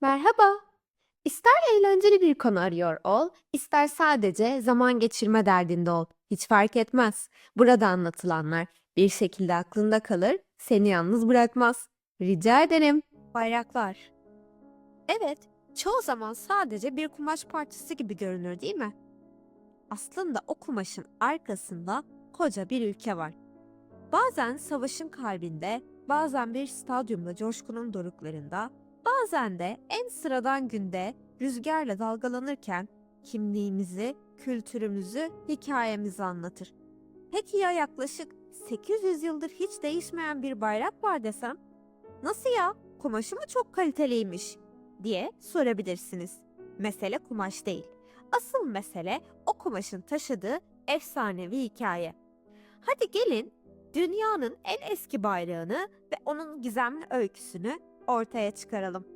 Merhaba. İster eğlenceli bir konu arıyor ol, ister sadece zaman geçirme derdinde ol. Hiç fark etmez. Burada anlatılanlar bir şekilde aklında kalır, seni yalnız bırakmaz. Rica ederim. Bayraklar. Evet, çoğu zaman sadece bir kumaş parçası gibi görünür değil mi? Aslında o kumaşın arkasında koca bir ülke var. Bazen savaşın kalbinde, bazen bir stadyumda coşkunun doruklarında, bazen de en sıradan günde rüzgarla dalgalanırken kimliğimizi, kültürümüzü, hikayemizi anlatır. Peki ya yaklaşık 800 yıldır hiç değişmeyen bir bayrak var desem? Nasıl ya? Kumaşı mı çok kaliteliymiş? diye sorabilirsiniz. Mesele kumaş değil. Asıl mesele o kumaşın taşıdığı efsanevi hikaye. Hadi gelin dünyanın en eski bayrağını ve onun gizemli öyküsünü ortaya çıkaralım.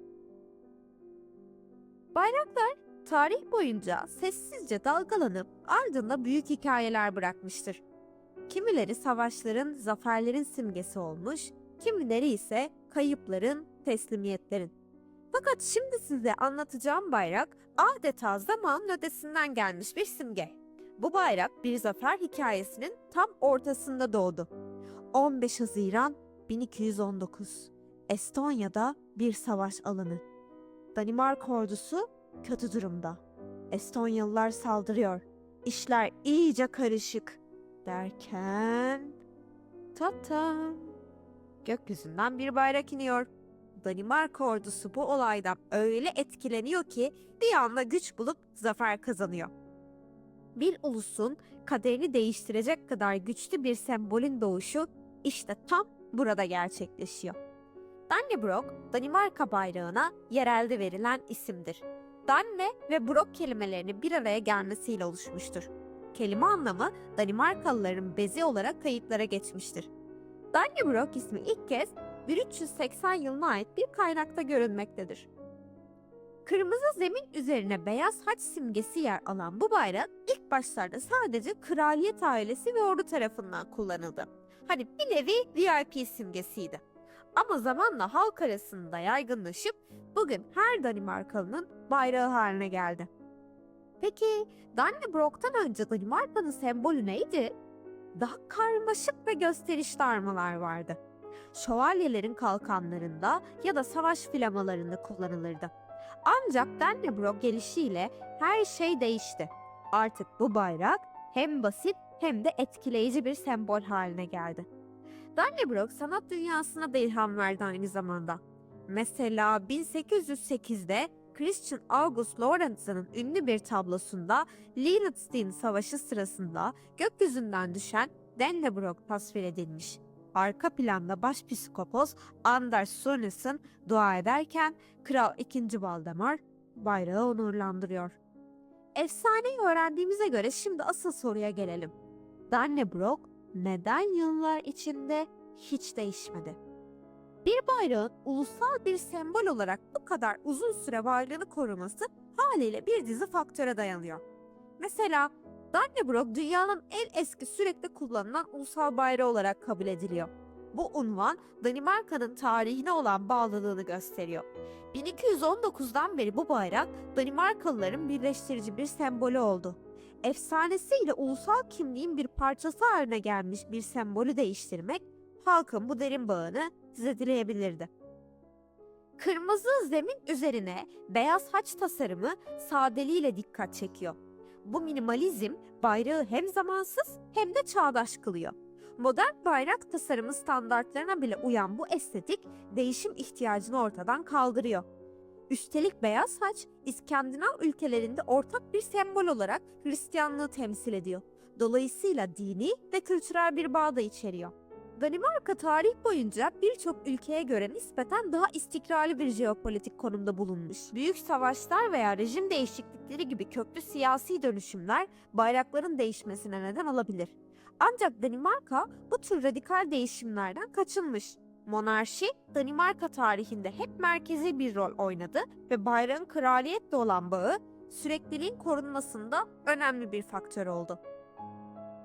Bayraklar tarih boyunca sessizce dalgalanıp ardında büyük hikayeler bırakmıştır. Kimileri savaşların, zaferlerin simgesi olmuş, kimileri ise kayıpların, teslimiyetlerin. Fakat şimdi size anlatacağım bayrak adeta zamanın ötesinden gelmiş bir simge. Bu bayrak bir zafer hikayesinin tam ortasında doğdu. 15 Haziran 1219 Estonya'da bir savaş alanı. Danimarka ordusu kötü durumda. Estonyalılar saldırıyor. İşler iyice karışık. Derken... Tatam! Gökyüzünden bir bayrak iniyor. Danimarka ordusu bu olaydan öyle etkileniyor ki bir anda güç bulup zafer kazanıyor. Bir ulusun kaderini değiştirecek kadar güçlü bir sembolün doğuşu işte tam burada gerçekleşiyor. Dannebrog, Danimarka bayrağına yerelde verilen isimdir. Danne ve Brog kelimelerinin bir araya gelmesiyle oluşmuştur. Kelime anlamı Danimarkalıların bezi olarak kayıtlara geçmiştir. Dannebrog ismi ilk kez 1380 yılına ait bir kaynakta görünmektedir. Kırmızı zemin üzerine beyaz haç simgesi yer alan bu bayrak ilk başlarda sadece kraliyet ailesi ve ordu tarafından kullanıldı. Hani bir nevi VIP simgesiydi. Ama zamanla halk arasında yaygınlaşıp bugün her Danimarkalı'nın bayrağı haline geldi. Peki Dannebrog'tan önce Danimarka'nın sembolü neydi? Daha karmaşık ve gösterişli armalar vardı. Şövalyelerin kalkanlarında ya da savaş flamalarında kullanılırdı. Ancak Dannebrog gelişiyle her şey değişti. Artık bu bayrak hem basit hem de etkileyici bir sembol haline geldi. Dannebrog sanat dünyasına da ilham verdi aynı zamanda. Mesela 1808'de Christian August Lorenz'ın ünlü bir tablosunda Liechtenstein Savaşı sırasında gökyüzünden düşen Dannebrog tasvir edilmiş. Arka planda başpiskopos Anders Sunes'ın dua ederken Kral 2. Valdemar bayrağı onurlandırıyor. Efsaneyi öğrendiğimize göre şimdi asıl soruya gelelim. Dannebrog neden yıllar içinde hiç değişmedi? Bir bayrağın ulusal bir sembol olarak bu kadar uzun süre varlığını koruması haliyle bir dizi faktöre dayanıyor. Mesela Dannebrog dünyanın en eski sürekli kullanılan ulusal bayrağı olarak kabul ediliyor. Bu unvan Danimarka'nın tarihine olan bağlılığını gösteriyor. 1219'dan beri bu bayrak Danimarkalıların birleştirici bir sembolü oldu. Efsanesiyle ulusal kimliğin bir parçası haline gelmiş bir sembolü değiştirmek halkın bu derin bağını zedeleyebilirdi. Kırmızı zemin üzerine beyaz haç tasarımı sadeliğiyle dikkat çekiyor. Bu minimalizm bayrağı hem zamansız hem de çağdaş kılıyor. Modern bayrak tasarımı standartlarına bile uyan bu estetik değişim ihtiyacını ortadan kaldırıyor. Üstelik beyaz haç İskandinav ülkelerinde ortak bir sembol olarak Hristiyanlığı temsil ediyor. Dolayısıyla dini ve kültürel bir bağ da içeriyor. Danimarka tarih boyunca birçok ülkeye göre nispeten daha istikrarlı bir jeopolitik konumda bulunmuş. Büyük savaşlar veya rejim değişiklikleri gibi köklü siyasi dönüşümler bayrakların değişmesine neden olabilir. Ancak Danimarka bu tür radikal değişimlerden kaçınmış. Monarşi Danimarka tarihinde hep merkezi bir rol oynadı ve bayrağın kraliyetle olan bağı sürekliliğin korunmasında önemli bir faktör oldu.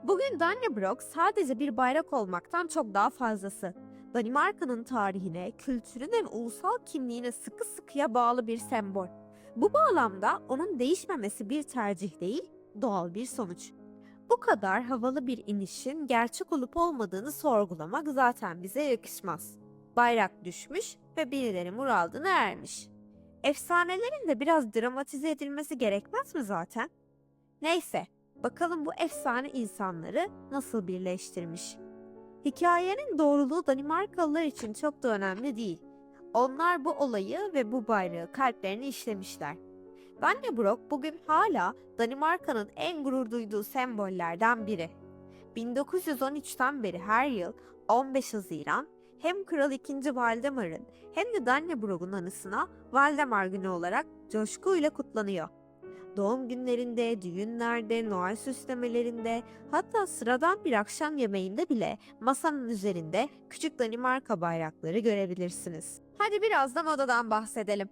Bugün Dannebrog sadece bir bayrak olmaktan çok daha fazlası. Danimarka'nın tarihine, kültürüne ve ulusal kimliğine sıkı sıkıya bağlı bir sembol. Bu bağlamda onun değişmemesi bir tercih değil, doğal bir sonuç. Bu kadar havalı bir inişin gerçek olup olmadığını sorgulamak zaten bize yakışmaz. Bayrak düşmüş ve birileri muradına ermiş. Efsanelerin de biraz dramatize edilmesi gerekmez mi zaten? Neyse, bakalım bu efsane insanları nasıl birleştirmiş. Hikayenin doğruluğu Danimarkalılar için çok da önemli değil. Onlar bu olayı ve bu bayrağı kalplerine işlemişler. Dannebrog bugün hala Danimarka'nın en gurur duyduğu sembollerden biri. 1913'ten beri her yıl 15 Haziran hem Kral II. Valdemar'ın hem de Dannebrog'un anısına Valdemar Günü olarak coşkuyla kutlanıyor. Doğum günlerinde, düğünlerde, Noel süslemelerinde, hatta sıradan bir akşam yemeğinde bile masanın üzerinde küçük Danimarka bayrakları görebilirsiniz. Hadi biraz da modadan bahsedelim.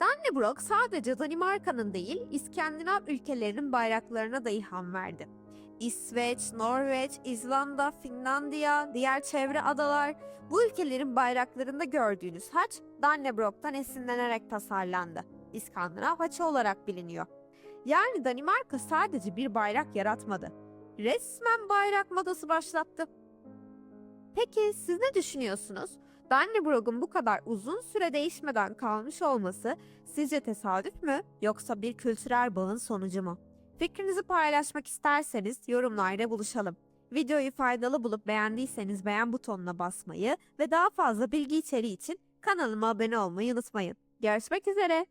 Dannebrog sadece Danimarka'nın değil, İskandinav ülkelerinin bayraklarına da ilham verdi. İsveç, Norveç, İzlanda, Finlandiya, diğer çevre adalar, bu ülkelerin bayraklarında gördüğünüz haç Dannebrog'dan esinlenerek tasarlandı. İskandinav haçı olarak biliniyor. Yani Danimarka sadece bir bayrak yaratmadı. Resmen bayrak modası başlattı. Peki siz ne düşünüyorsunuz? Dannebrog'un bu kadar uzun süre değişmeden kalmış olması sizce tesadüf mü yoksa bir kültürel bağın sonucu mu? Fikrinizi paylaşmak isterseniz yorumlarda buluşalım. Videoyu faydalı bulup beğendiyseniz beğen butonuna basmayı ve daha fazla bilgi içeriği için kanalıma abone olmayı unutmayın. Görüşmek üzere.